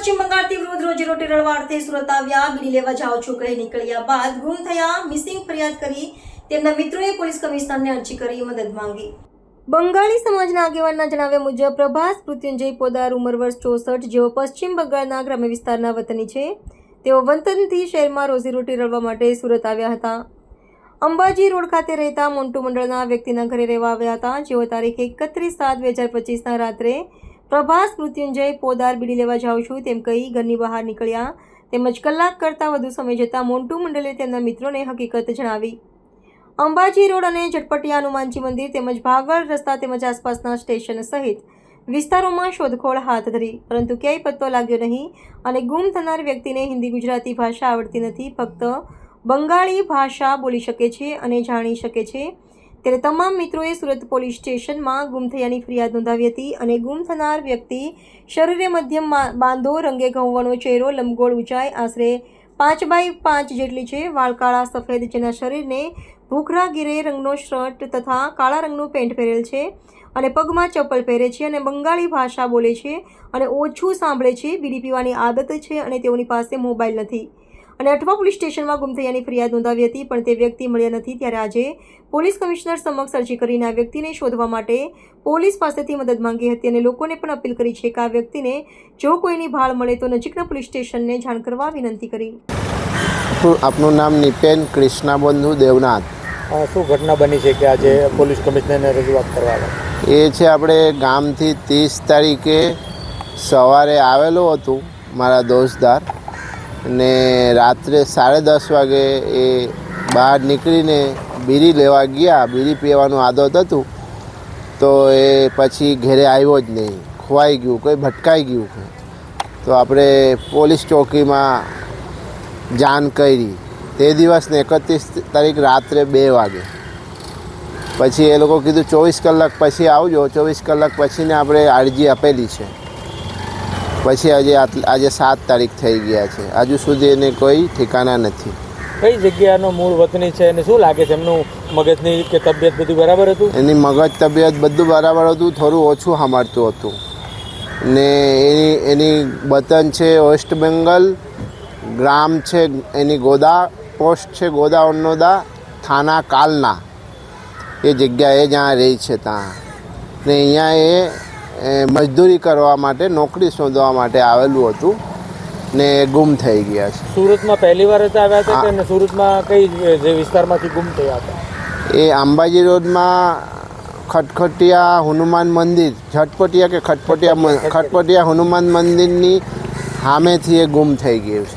પશ્ચિમ બંગાળથી વિરોધ રોજીરોટી રળવા અર્થે સુરત આવ્યા. ગીડી લેવા જાઓ છો કહી નીકળ્યા બાદ ગુમ થયા. મિસિંગ ફરિયાદ કરી તેમના મિત્રોએ પોલીસ કમિશનરને અરજી કરી મદદ માંગી. બંગાળી સમાજના આગેવાનના જણાવ્યા મુજબ, પ્રભાસ, મૃત્યુંજય પોદાર ઉંમર વર્ષ ચોસઠ, જેઓ પશ્ચિમ બંગાળના ગ્રામ્ય વિસ્તારના વતની છે, તેઓ વતનથી શહેરમાં રોજીરોટી રળવા માટે સુરત આવ્યા હતા. અંબાજી રોડ ખાતે રહેતા મોન્ટુ મંડળના વ્યક્તિના ઘરે રહેવા આવ્યા હતા. જેઓ તારીખ એકત્રીસ સાત બે હજાર પચીસના રાત્રે પ્રભાસ મૃત્યુંજય પોદાર બીડી લેવા જાઉં છું. તેમ કહી ઘરની બહાર નીકળ્યા. તેમજ કલાક કરતાં વધુ સમય જતાં મોન્ટુ મંડલે તેમના મિત્રોને હકીકત જણાવી. અંબાજી રોડ અને ઝટપટિયા હનુમાનજી મંદિર તેમજ ભાગળ રસ્તા તેમજ આસપાસના સ્ટેશન સહિત વિસ્તારોમાં શોધખોળ હાથ ધરી. પરંતુ ક્યાંય પત્તો લાગ્યો નહીં અને ગુમ થનાર વ્યક્તિને હિન્દી ગુજરાતી ભાષા આવડતી નથી. ફક્ત બંગાળી ભાષા બોલી શકે છે અને જાણી શકે છે. ત્યારે તમામ મિત્રોએ સુરત પોલીસ સ્ટેશનમાં ગુમ થયાની ફરિયાદ નોંધાવી હતી અને ગુમ થનાર વ્યક્તિ શરીરે મધ્યમ બાંધો, રંગે ઘઉંવાનો ચહેરો, લંબગોળ ઊંચાઈ આશરે પાંચ બાય પાંચ જેટલી છે, વાળ કાળા, સફેદ, જેના શરીરને ભૂખરા ગીરે રંગનો શર્ટ તથા કાળા રંગનું પેન્ટ પહેરેલ છે અને પગમાં ચપ્પલ પહેરે છે અને બંગાળી ભાષા બોલે છે અને ઓછું સાંભળે છે. બીડી પીવાની આદત છે અને તેઓની પાસે મોબાઈલ નથી. અને અઠવા પોલીસ સ્ટેશનમાં ગુમ થયાની ફરિયાદ નોંધાવી હતી પણ તે વ્યક્તિ મળ્યા નથી. ત્યારે આજે પોલીસ કમિશનર સમક્ષ અરજી કરીને આ વ્યક્તિને શોધવા માટે પોલીસ પાસેથી મદદ માંગી હતી અને લોકોને પણ અપીલ કરી છે કે આ વ્યક્તિને જો કોઈની ભાળ મળે તો નજીકના પોલીસ સ્ટેશનને જાણ કરવા વિનંતી કરી. આપનું- આપનું નામ નિપેન કૃષ્ણાબંધુ દેવનાથ? શું ઘટના બની છે કે આજે પોલીસ કમિશનરને રજૂઆત કરવા એ છે આપણે ગામથી ત્રીસ તારીખે સવારે આવેલો હતું મારા દોસ્તદાર ને રાત્રે સાડા દસ વાગે એ બહાર નીકળીને બીડી લેવા ગયા. બીડી પીવાનું આદત હતું. તો એ પછી ઘરે આવ્યો જ નહીં. ખોવાઈ ગયું, કોઈ ભટકાઈ ગયું તો આપણે પોલીસ ચોકીમાં જાણ કરી. તે દિવસને એકત્રીસ તારીખ રાત્રે બે વાગે. પછી એ લોકો કીધું ચોવીસ કલાક પછી આવજો. ચોવીસ કલાક પછીને આપણે અરજી આપેલી છે. પછી આજે આજે સાત તારીખ થઈ ગયા છે. હજુ સુધી એને કોઈ ઠેકાણા નથી. કઈ જગ્યાનો મૂળ વતની છે અને શું લાગે છે? એમનું મગજની કે તબિયત બધું બરાબર હતું? એની મગજ તબિયત બધું બરાબર હતું થોડું ઓછું સાંભળતું હતું. ને એની એની વતન છે વેસ્ટ બેંગલ ગ્રામ છે એની ગોદા પોસ્ટ છે ગોદા ઓન્નોદા થાના કાલના. એ જગ્યાએ જ્યાં રહી છે ત્યાં. ને અહીંયા એ મજદૂરી કરવા માટે નોકરી શોધવા માટે આવેલું હતું ને એ ગુમ થઈ ગયા છે. સુરતમાં પહેલી વાર જ આવ્યા હતા. કે સુરતમાં કઈ જે વિસ્તારમાંથી ગુમ થયા હતા? એ અંબાજી રોડમાં ખટખટિયા હનુમાન મંદિર ઝટપટિયા કે ખટપટિયા. ખટપટિયા હનુમાન મંદિરની સામેથી એ ગુમ થઈ ગયું છે.